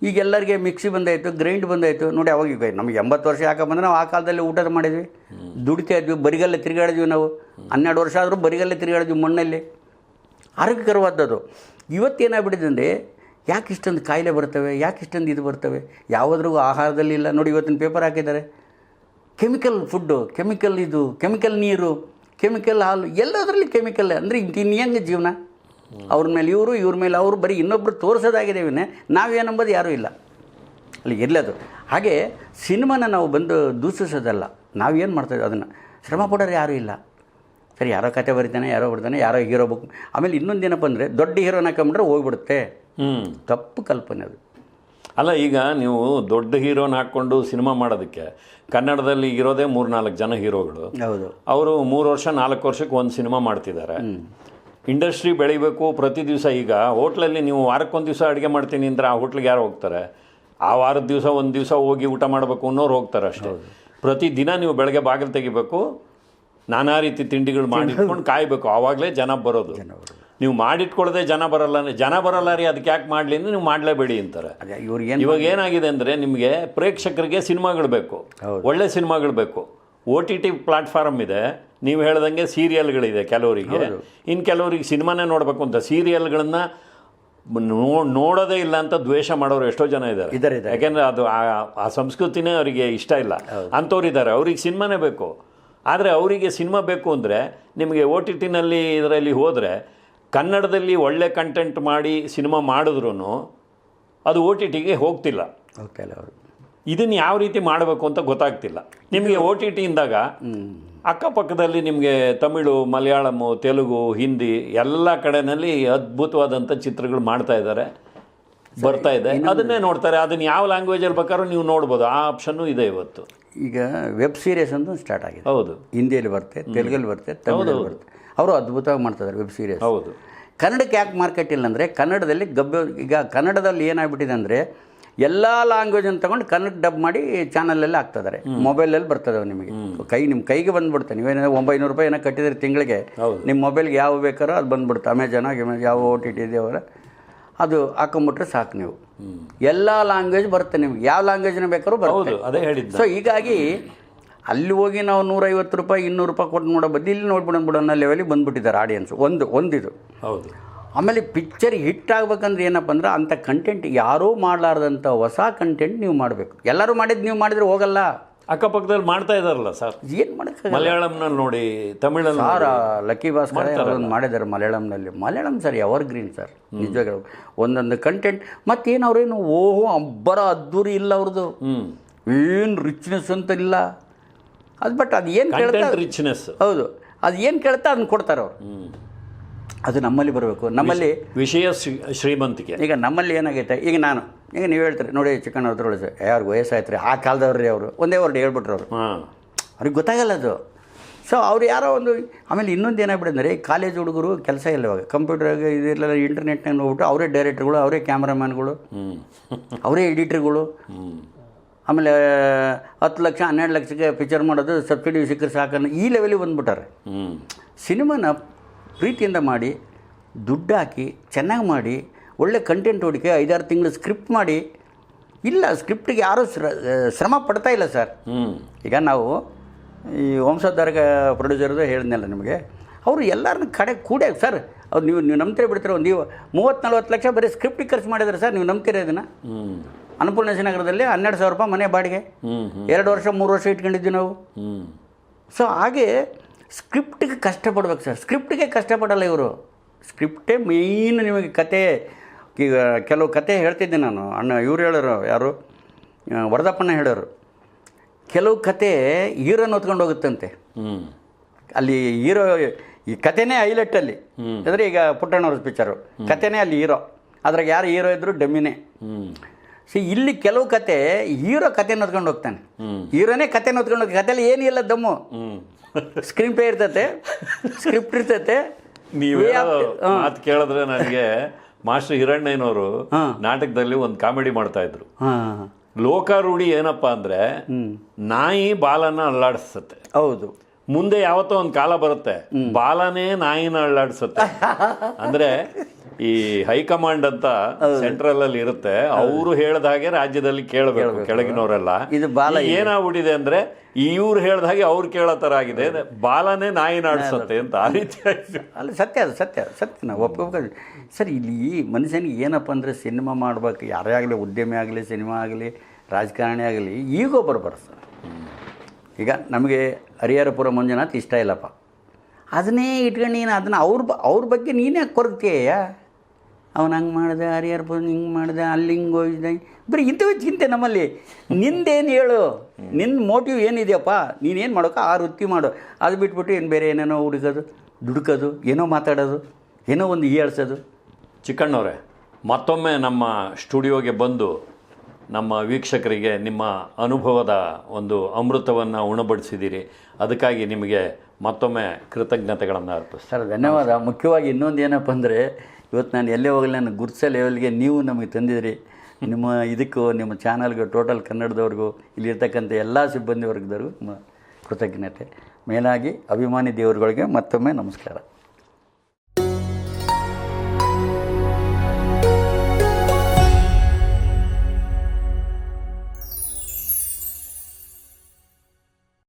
ಈಗ ಎಲ್ಲರಿಗೆ ಮಿಕ್ಸಿ ಬಂದಾಯಿತು ಗ್ರೈಂಡ್ ಬಂದಾಯಿತು. ನೋಡಿ ಅವಾಗ ಈಗ ನಮಗೆ ಎಂಬತ್ತು ವರ್ಷ ಯಾಕೆ ಬಂದ್ರೆ ನಾವು ಆ ಕಾಲದಲ್ಲಿ ಊಟದ ಮಾಡಿದ್ವಿ. ದುಡಿತಾ ಇದ್ವಿ ಬರಿಗಲ್ಲೇ ತಿರುಗಾಡಿದ್ವಿ ನಾವು. ಹನ್ನೆರಡು ವರ್ಷ ಆದರೂ ಬರಿಗಲ್ಲೇ ತಿರುಗಾಡಿದ್ವಿ ಮಣ್ಣಲ್ಲಿ. ಆರೋಗ್ಯಕರವಾದದ್ದು ಇವತ್ತೇನಾಗ್ಬಿಟ್ಟಿದೆ ಅಂದರೆ ಯಾಕೆ ಇಷ್ಟೊಂದು ಕಾಯಿಲೆ ಬರ್ತವೆ ಯಾಕೆ ಇಷ್ಟೊಂದು ಇದು ಬರ್ತವೆ? ಯಾವುದ್ರಿಗೂ ಆಹಾರದಲ್ಲಿ ಇಲ್ಲ. ನೋಡಿ ಇವತ್ತಿನ ಪೇಪರ್ ಹಾಕಿದ್ದಾರೆ. ಕೆಮಿಕಲ್ ಫುಡ್ಡು ಕೆಮಿಕಲ್ ಇದು ಕೆಮಿಕಲ್ ನೀರು ಕೆಮಿಕಲ್ ಹಾಲು ಎಲ್ಲದರಲ್ಲಿ ಕೆಮಿಕಲ್ ಅಂದರೆ ಇನ್ನು ಹೆಂಗೆ ಜೀವನ. ಅವ್ರ ಮೇಲೆ ಇವರು ಇವ್ರ ಮೇಲೆ ಅವರು ಬರೀ ಇನ್ನೊಬ್ಬರು ತೋರಿಸೋದಾಗಿದೆ ಇವನೇ ನಾವೇನಂಬೋದು ಯಾರೂ ಇಲ್ಲ. ಅಲ್ಲಿ ಇರಲದು ಹಾಗೆ ಸಿನಿಮಾನ ನಾವು ಬಂದು ದೂಷಿಸೋದಲ್ಲ. ನಾವೇನು ಮಾಡ್ತೇವೆ ಅದನ್ನು. ಶ್ರಮ ಪಡೋರು ಯಾರೂ ಇಲ್ಲ. ಸರಿ ಯಾರೋ ಕತೆ ಬರಿತಾನೆ ಯಾರೋ ಬರ್ತಾನೆ ಯಾರೋ ಹೀರೋ ಬುಕ್. ಆಮೇಲೆ ಇನ್ನೊಂದು ಇನ್ನೊಂದೇನಪ್ಪ ಅಂದರೆ ದೊಡ್ಡ ಹೀರೋನ ಹಾಕೊಂಬಿಟ್ರೆ ಹೋಗ್ಬಿಡುತ್ತೆ. ಹ್ಞೂ ತಪ್ಪು ಕಲ್ಪನೆ ಅದು. ಅಲ್ಲ ಈಗ ನೀವು ದೊಡ್ಡ ಹೀರೋನ ಹಾಕ್ಕೊಂಡು ಸಿನಿಮಾ ಮಾಡೋದಕ್ಕೆ ಕನ್ನಡದಲ್ಲಿ ಇರೋದೇ ಮೂರು ನಾಲ್ಕು ಜನ ಹೀರೋಗಳು. ಹೌದು. ಅವರು ಮೂರು ವರ್ಷ ನಾಲ್ಕು ವರ್ಷಕ್ಕೆ ಒಂದು ಸಿನಿಮಾ ಮಾಡ್ತಿದ್ದಾರೆ. ಇಂಡಸ್ಟ್ರಿ ಬೆಳಿಬೇಕು ಪ್ರತಿ ದಿವಸ ಈಗ. ಹೋಟ್ಲಲ್ಲಿ ನೀವು ವಾರಕ್ಕೊಂದು ದಿವಸ ಅಡುಗೆ ಮಾಡ್ತೀನಿ ಅಂದ್ರೆ ಆ ಹೋಟ್ಲಿಗೆ ಯಾರು ಹೋಗ್ತಾರೆ? ಆ ವಾರದ ದಿವಸ ಒಂದು ದಿವಸ ಹೋಗಿ ಊಟ ಮಾಡಬೇಕು ಅನ್ನೋರು ಹೋಗ್ತಾರೆ ಅಷ್ಟೇ. ಪ್ರತಿ ದಿನ ನೀವು ಬೆಳಗ್ಗೆ ಬಾಗಿಲು ತೆಗಿಬೇಕು ನಾನಾ ರೀತಿ ತಿಂಡಿಗಳು ಮಾಡಿಟ್ಕೊಂಡು ಕಾಯಬೇಕು. ಆವಾಗಲೇ ಜನ ಬರೋದು. ನೀವು ಮಾಡಿಟ್ಕೊಳ್ಳದೆ ಜನ ಬರಲ್ಲ ಜನ ಬರಲ್ಲ ರೀ ಅದಕ್ಕೆ ಯಾಕೆ ಮಾಡಲಿ ಅಂದರೆ ನೀವು ಮಾಡಲೇಬೇಡಿ ಅಂತಾರೆ. ಇವ್ರಿಗೆ ಇವಾಗ ಏನಾಗಿದೆ ಅಂದರೆ ನಿಮಗೆ ಪ್ರೇಕ್ಷಕರಿಗೆ ಸಿನಿಮಾಗಳು ಬೇಕು. ಒಳ್ಳೆ ಸಿನಿಮಾಗಳು ಬೇಕು. ಓ ಟಿ ಟಿ ಪ್ಲಾಟ್ಫಾರ್ಮ್ ಇದೆ. ನೀವು ಹೇಳ್ದಂಗೆ ಸೀರಿಯಲ್ಗಳಿದೆ ಕೆಲವರಿಗೆ. ಇನ್ನು ಕೆಲವರಿಗೆ ಸಿನಿಮಾನೇ ನೋಡಬೇಕು ಅಂತ ಸೀರಿಯಲ್ಗಳನ್ನು ನೋ ನೋಡೋದೇ ಇಲ್ಲ ಅಂತ ದ್ವೇಷ ಮಾಡೋರು ಎಷ್ಟೋ ಜನ ಇದ್ದಾರೆ. ಯಾಕೆಂದರೆ ಅದು ಆ- ಆ ಸಂಸ್ಕೃತಿನೇ ಅವರಿಗೆ ಇಷ್ಟ ಇಲ್ಲ. ಅಂಥವ್ರು ಇದ್ದಾರೆ. ಅವ್ರಿಗೆ ಸಿನಿಮಾನೇ ಬೇಕು. ಆದರೆ ಅವರಿಗೆ ಸಿನಿಮಾ ಬೇಕು ಅಂದರೆ ನಿಮಗೆ ಓ ಟಿ ಟಿನಲ್ಲಿ ಇದರಲ್ಲಿ ಹೋದರೆ ಕನ್ನಡದಲ್ಲಿ ಒಳ್ಳೆ ಕಂಟೆಂಟ್ ಮಾಡಿ ಸಿನಿಮಾ ಮಾಡಿದ್ರೂ ಅದು ಓ ಟಿ ಟಿಗೆ ಹೋಗ್ತಿಲ್ಲ. ಓಕೆ ಅಲ್ಲ ಅವರು. ಇದನ್ನು ಯಾವ ರೀತಿ ಮಾಡಬೇಕು ಅಂತ ಗೊತ್ತಾಗ್ತಿಲ್ಲ. ನಿಮಗೆ ಓ ಟಿ ಟಿಯಿಂದಾಗ ಅಕ್ಕಪಕ್ಕದಲ್ಲಿ ನಿಮಗೆ ತಮಿಳು ಮಲಯಾಳಮು ತೆಲುಗು ಹಿಂದಿ ಎಲ್ಲ ಕಡೆನಲ್ಲಿ ಅದ್ಭುತವಾದಂಥ ಚಿತ್ರಗಳು ಮಾಡ್ತಾ ಇದ್ದಾರೆ. ಬರ್ತಾ ಇದೆ. ಅದನ್ನೇ ನೋಡ್ತಾರೆ. ಅದನ್ನ ಯಾವ ಲ್ಯಾಂಗ್ವೇಜಲ್ಲಿ ಬೇಕಾದ್ರೂ ನೀವು ನೋಡ್ಬೋದು. ಆ ಆಪ್ಷನ್ನು ಇದೆ ಇವತ್ತು. ಈಗ ವೆಬ್ ಸೀರೀಸ್ ಅಂತ ಸ್ಟಾರ್ಟ್ ಆಗಿದೆ. ಹೌದು. ಹಿಂದಿಯಲ್ಲಿ ಬರುತ್ತೆ ತೆಲುಗಲ್ಲಿ ಬರುತ್ತೆ ತಮಿಳಲ್ಲಿ ಬರುತ್ತೆ. ಅವರು ಅದ್ಭುತವಾಗಿ ಮಾಡ್ತಿದ್ದಾರೆ ವೆಬ್ ಸೀರೀಸ್ ಹೌದು. ಕನ್ನಡಕ್ಕೆ ಯಾಕೆ ಮಾರ್ಕೆಟ್ ಇಲ್ಲ ಅಂದರೆ ಕನ್ನಡದಲ್ಲಿ ಗಬ್ಬ ಈಗ ಕನ್ನಡದಲ್ಲಿ ಏನಾಗ್ಬಿಟ್ಟಿದೆ ಅಂದರೆ ಎಲ್ಲ ಲ್ಯಾಂಗ್ವೇಜನ್ನು ತಗೊಂಡು ಕನ್ನಡ ಡಬ್ ಮಾಡಿ ಚಾನಲಲ್ಲಿ ಹಾಕ್ತಿದ್ದಾರೆ. ಮೊಬೈಲಲ್ಲಿ ಬರ್ತದೆ ನಿಮಗೆ. ಕೈ ನಿಮ್ಮ ಕೈಗೆ ಬಂದ್ಬಿಡುತ್ತೆ ನೀವೇನೋ ಒಂಬೈನೂರು ರೂಪಾಯಿ ಏನೋ ಕಟ್ಟಿದ್ರೆ ತಿಂಗಳಿಗೆ. ನಿಮ್ಮ ಮೊಬೈಲ್ಗೆ ಯಾವ ಬೇಕಾರೋ ಅದು ಬಂದ್ಬಿಡ್ತು ಅಮೆಜಾನ್ ಯಾವ ಓ ಟಿ ಟಿ ಇದೆಯವರ ಅದು ಹಾಕೊಂಬಿಟ್ರೆ ಸಾಕು ನೀವು. ಎಲ್ಲ ಲ್ಯಾಂಗ್ವೇಜ್ ಬರುತ್ತೆ ನಿಮ್ಗೆ. ಯಾವ ಲ್ಯಾಂಗ್ವೇಜ್ನ ಬೇಕಾದ್ರೂ ಬರುತ್ತೆ. ಅದೇ ಹೇಳಿದ್ದ ಸೊ ಹೀಗಾಗಿ ಅಲ್ಲಿ ಹೋಗಿ ನಾವು ನೂರೈವತ್ತು ರೂಪಾಯಿ ಇನ್ನೂರು ರೂಪಾಯಿ ಕೊಟ್ಟು ನೋಡೋ ಬದಲು ಇಲ್ಲಿ ನೋಡ್ಬಿಡೋಣ ಬಿಡೋ ಅನ್ನೋ ಲೆವೆಲಿಗೆ ಬಂದ್ಬಿಟ್ಟಿದ್ದಾರೆ ಆಡಿಯನ್ಸ್ ಒಂದು ಒಂದಿದು. ಹೌದು. ಆಮೇಲೆ ಪಿಕ್ಚರ್ ಹಿಟ್ ಆಗ್ಬೇಕಂದ್ರೆ ಏನಪ್ಪ ಅಂದ್ರೆ ಅಂಥ ಕಂಟೆಂಟ್ ಯಾರೂ ಮಾಡಲಾರ್ದಂಥ ಹೊಸ ಕಂಟೆಂಟ್ ನೀವು ಮಾಡಬೇಕು. ಎಲ್ಲರೂ ಮಾಡಿದ್ದು ನೀವು ಮಾಡಿದ್ರೆ ಹೋಗಲ್ಲ. ಅಕ್ಕಪಕ್ಕದಲ್ಲಿ ಮಾಡ್ತಾ ಇದಾರಲ್ಲ ಸರ್ ಏನು ಮಾಡೋಕ್ಕೆ ಮಲಯಾಳಂನಲ್ಲಿ ನೋಡಿ ತಮಿಳಲ್ಲಿ ಸರ್ ಲಕ್ಕಿ ಭಾಸ್ಕರ್ ಮಾಡಿದ್ದಾರೆ ಮಲಯಾಳಂನಲ್ಲಿ. Malayalam sir evergreen sir ನಿಜವಾಗ ಒಂದೊಂದು ಕಂಟೆಂಟ್ ಮತ್ತೇನು ಅವ್ರೇನು ಓಹೋ ಅಬ್ಬರ ಅದ್ದೂರಿ ಇಲ್ಲ ಅವ್ರದ್ದು. ಏನು ರಿಚ್ನೆಸ್ ಅಂತ ಇಲ್ಲ. ಅದು ಬಟ್ ಅದು ಏನು ರಿಚ್ನೆಸ್ ಹೌದು. ಅದು ಏನು ಕೇಳ್ತಾ ಅದನ್ನ ಕೊಡ್ತಾರೆ ಅವರು ಅದು ನಮ್ಮಲ್ಲಿ ಬರಬೇಕು. ನಮ್ಮಲ್ಲಿ ವಿಷಯ ಶ್ರೀ- ಶ್ರೀಮಂತಿಕೆ. ಈಗ ನಮ್ಮಲ್ಲಿ ಏನಾಗೈತೆ? ಈಗ ನಾನು ಈಗ ನೀವು ಹೇಳ್ತೀರಿ ನೋಡಿ ಚಿಕ್ಕಣ್ಣ ಹತ್ರ ಒಳಗೆ ಯಾರು ವಯಸ್ಸಾಯ್ತು ರೀ ಆ ಕಾಲದವ್ರು ರೀ ಅವರು. ಒಂದೇ ವರ್ಡ್ ಹೇಳ್ಬಿಟ್ರು ಅವರು. ಹಾಂ. ಅವ್ರಿಗೆ ಗೊತ್ತಾಗಲ್ಲ ಅದು. ಸೊ ಅವ್ರು ಯಾರೋ ಒಂದು ಆಮೇಲೆ ಇನ್ನೊಂದು ಏನಾಗ್ಬಿಟ್ಟಿದ್ರೆ ಕಾಲೇಜ್ ಹುಡುಗರು ಕೆಲಸ ಇಲ್ಲ ಇವಾಗ. ಕಂಪ್ಯೂಟರ್ ಇದೆಲ್ಲ ಇಂಟರ್ನೆಟ್ನಾಗ ನೋಡ್ಬಿಟ್ಟು ಅವರೇ ಡೈರೆಕ್ಟ್ರ್ಗಳು ಅವರೇ ಕ್ಯಾಮ್ರಾಮ್ಯಾನ್ಗಳು ಅವರೇ ಎಡಿಟ್ರ್ಗಳು ಆಮೇಲೆ ಹತ್ತು ಲಕ್ಷ ಹನ್ನೆರಡು ಲಕ್ಷಕ್ಕೆ ಪಿಕ್ಚರ್ ಮಾಡೋದು ಸಬ್ಸಿಡಿ ಸಿಕ್ಕರೆ ಸಾಕನ್ನು ಈ ಲೆವೆಲಿಗೆ ಬಂದ್ಬಿಟ್ಟಾರೆ. ಹ್ಞೂ ಸಿನಿಮಾನ ಪ್ರೀತಿಯಿಂದ ಮಾಡಿ ದುಡ್ಡು ಹಾಕಿ ಚೆನ್ನಾಗಿ ಮಾಡಿ ಒಳ್ಳೆ ಕಂಟೆಂಟ್ ಹೊಡಿಕೆ ಐದಾರು ತಿಂಗಳು ಸ್ಕ್ರಿಪ್ಟ್ ಮಾಡಿ ಇಲ್ಲ ಸ್ಕ್ರಿಪ್ಟಿಗೆ ಯಾರೂ ಶ್ರ ಶ್ರಮ ಪಡ್ತಾ ಇಲ್ಲ ಸರ್. ಈಗ ನಾವು ಈ ವಂಶೋದ್ಧಾರಕ ಪ್ರೊಡ್ಯೂಸರ್ದು ಹೇಳಿದ್ನಲ್ಲ ನಿಮಗೆ ಅವರು ಎಲ್ಲರನ್ನ ಕಡೆ ಕೂಡೆ ಸರ್ ಅವ್ರು ನೀವು ನೀವು ನಂಬ್ತೀರಿ ಬಿಡ್ತೀರ ಒಂದು ನೀವು ಮೂವತ್ತು ನಲ್ವತ್ತು ಲಕ್ಷ ಬರೀ ಸ್ಕ್ರಿಪ್ಟಿಗೆ ಖರ್ಚು ಮಾಡಿದ್ರೆ ಸರ್ ನೀವು ನಂಬ್ತೀರ ಇದನ್ನು? ನಗರದಲ್ಲಿ ಹನ್ನೆರಡು ಸಾವಿರ ರೂಪಾಯಿ ಮನೆ ಬಾಡಿಗೆ. ಎರಡು ವರ್ಷ ಮೂರು ವರ್ಷ ಇಟ್ಕೊಂಡಿದ್ವಿ ನಾವು. ಸೊ ಹಾಗೆ ಸ್ಕ್ರಿಪ್ಟಿಗೆ ಕಷ್ಟಪಡ್ಬೇಕು ಸರ್. ಸ್ಕ್ರಿಪ್ಟಿಗೆ ಕಷ್ಟಪಡಲ್ಲ ಇವರು. ಸ್ಕ್ರಿಪ್ಟೇ ಮೇಯ್ನ್ ನಿಮಗೆ ಕತೆ ಈಗ ಕೆಲವು ಕತೆ ಹೇಳ್ತಿದ್ದೆ ನಾನು. ಅಣ್ಣ ಇವ್ರು ಹೇಳೋರು ಯಾರು? ವರದಪ್ಪಣ್ಣ ಹೇಳೋರು. ಕೆಲವು ಕತೆ ಈರನ್ನು ಹೊತ್ಕೊಂಡು ಹೋಗುತ್ತಂತೆ. ಅಲ್ಲಿ ಹೀರೋ ಈ ಕತೆನೇ ಹೈಲೈಟಲ್ಲಿ. ಅಂದರೆ ಈಗ ಪುಟ್ಟಣ್ಣವ್ರ ಪಿಕ್ಚರು. ಕತೆನೇ ಅಲ್ಲಿ ಹೀರೋ. ಅದ್ರಾಗ ಯಾರು ಹೀರೋ ಇದ್ರು ಡಮ್ಮಿನೇ. ಸಿ ಇಲ್ಲಿ ಕೆಲವು ಕತೆ ಹೀರೋ ಕತೆನ ಹೊತ್ಕೊಂಡು ಹೋಗ್ತಾನೆ. ಈರೋನೇ ಹೀರೋನೇ ಕತೆ ಹೊತ್ಕೊಂಡು ಹೋಗ್ತಾನೆ. ಕತೆಲಿ ಏನಿಲ್ಲ ದಮ್ಮು. ಸ್ಕ್ರೀನ್ ಪ್ಲೇ ಇರ್ತೈತೆ? ಸ್ಕ್ರಿಪ್ಟ್ ಇರ್ತೈತೆ? ನೀವು. ಮಾತು ಕೇಳಿದ್ರೆ ನನಗೆ ಮಾಸ್ಟರ್ ಹಿರಣ್ಣಯ್ಯನವರು ನಾಟಕದಲ್ಲಿ ಒಂದು ಕಾಮಿಡಿ ಮಾಡ್ತಾ ಇದ್ರು. ಲೋಕಾರೂಢಿ ಏನಪ್ಪಾ ಅಂದ್ರೆ ನಾಯಿ ಬಾಲನ ಅಲ್ಲಾಡಿಸುತ್ತೆ. ಹೌದು. ಮುಂದೆ ಯಾವತ್ತೋ ಒಂದು ಕಾಲ ಬರುತ್ತೆ ಬಾಲನೇ ನಾಯಿನ ಅಳ್ಳಾಡ್ಸುತ್ತೆ [laughs] ಅಂದ್ರೆ ಈ ಹೈಕಮಾಂಡ್ ಅಂತ ಸೆಂಟ್ರಲ್ ಅಲ್ಲಿ ಇರುತ್ತೆ ಅವರು ಹೇಳಿದ ಹಾಗೆ ರಾಜ್ಯದಲ್ಲಿ ಕೇಳಬೇಕು ಕೆಳಗಿನವರೆಲ್ಲ. ಏನಾಗ್ಬಿಟ್ಟಿದೆ ಅಂದ್ರೆ ಇವ್ರು ಹೇಳ್ದ ಹಾಗೆ ಅವ್ರು ಕೇಳೋ ಥರ ಆಗಿದೆ. ಬಾಲನೇ ನಾಯಿ ನಾಡಿಸುತ್ತೆ ಅಂತ ಆ ರೀತಿ ಅಲ್ಲಿ ಸತ್ಯ ಅದು ಸತ್ಯ ಸತ್ಯ ನಾವು ಒಪ್ಕೋಬೇಕು ಸರ್ ಇಲ್ಲಿ ಮನುಷ್ಯನಿಗೆ ಏನಪ್ಪ ಅಂದರೆ ಸಿನಿಮಾ ಮಾಡ್ಬೇಕು. ಯಾರೇ ಆಗಲಿ ಉದ್ಯಮಿ ಆಗಲಿ ಸಿನಿಮಾ ಆಗಲಿ ರಾಜಕಾರಣಿ ಆಗಲಿ ಈಗೋ ಬರ್ಬಾರ್ದು ಸರ್. ಈಗ ನಮಗೆ ಹರಿಹರಪುರ ಮಂಜುನಾಥ್ ಇಷ್ಟ ಇಲ್ಲಪ್ಪ. ಅದನ್ನೇ ಇಟ್ಕೊಂಡು ನೀನು ಅದನ್ನು ಅವ್ರ ಬ ಅವ್ರ ಬಗ್ಗೆ ನೀನೇ ಕೊರಗ್ತೀಯ ಅವ್ನು ಹಂಗೆ ಮಾಡಿದೆ ಹರಿಹರಪುರ ಹಿಂಗೆ ಮಾಡಿದೆ ಅಲ್ಲಿ ಹಿಂಗೆ ಹೋಗಿದ್ದೆ ಬರೀ ಇಂಥವೇ ಚಿಂತೆ ನಮ್ಮಲ್ಲಿ. ನಿಂದೇನು ಹೇಳು? ನಿನ್ನ ಮೋಟಿವ್ ಏನಿದೆಯಪ್ಪ? ನೀನೇನು ಮಾಡೋಕೆ ಆ ವೃತ್ತಿ ಮಾಡು. ಅದು ಬಿಟ್ಬಿಟ್ಟು ಏನು ಬೇರೆ ಏನೇನೋ ಹುಡುಕೋದು ದುಡುಕೋದು ಏನೋ ಮಾತಾಡೋದು ಏನೋ ಒಂದು ಹೀಯಾಳ್ಸೋದು ಚಿಕ್ಕಣ್ಣವ್ರೆ ಮತ್ತೊಮ್ಮೆ ನಮ್ಮ ಸ್ಟುಡಿಯೋಗೆ ಬಂದು ನಮ್ಮ ವೀಕ್ಷಕರಿಗೆ ನಿಮ್ಮ ಅನುಭವದ ಒಂದು ಅಮೃತವನ್ನು ಉಣಬಡಿಸಿದ್ದೀರಿ. ಅದಕ್ಕಾಗಿ ನಿಮಗೆ ಮತ್ತೊಮ್ಮೆ ಕೃತಜ್ಞತೆಗಳನ್ನು ಅರ್ಪಿಸ್ತಾರೆ ಸರ್ ಧನ್ಯವಾದ. ಮುಖ್ಯವಾಗಿ ಇನ್ನೊಂದು ಏನಪ್ಪ ಅಂದರೆ ಇವತ್ತು ನಾನು ಎಲ್ಲೇ ಹೋಗಲಿ, ನಾನು ಗುರ್ಸ ಲೆವೆಲ್ಗೆ ನೀವು ನಮಗೆ ತಂದಿದ್ರಿ. ನಿಮ್ಮ ಇದಕ್ಕೂ, ನಿಮ್ಮ ಚಾನಲ್ಗೂ ಟೋಟಲ್ ಕನ್ನಡದವ್ರಿಗೂ ಇಲ್ಲಿರ್ತಕ್ಕಂಥ ಎಲ್ಲ ಸಿಬ್ಬಂದಿ ವರ್ಗದವ್ರಿಗೂ ಕೃತಜ್ಞತೆ. ಮೇಲಾಗಿ ಅಭಿಮಾನಿ ದೇವರುಗಳಿಗೆ ಮತ್ತೊಮ್ಮೆ ನಮಸ್ಕಾರ.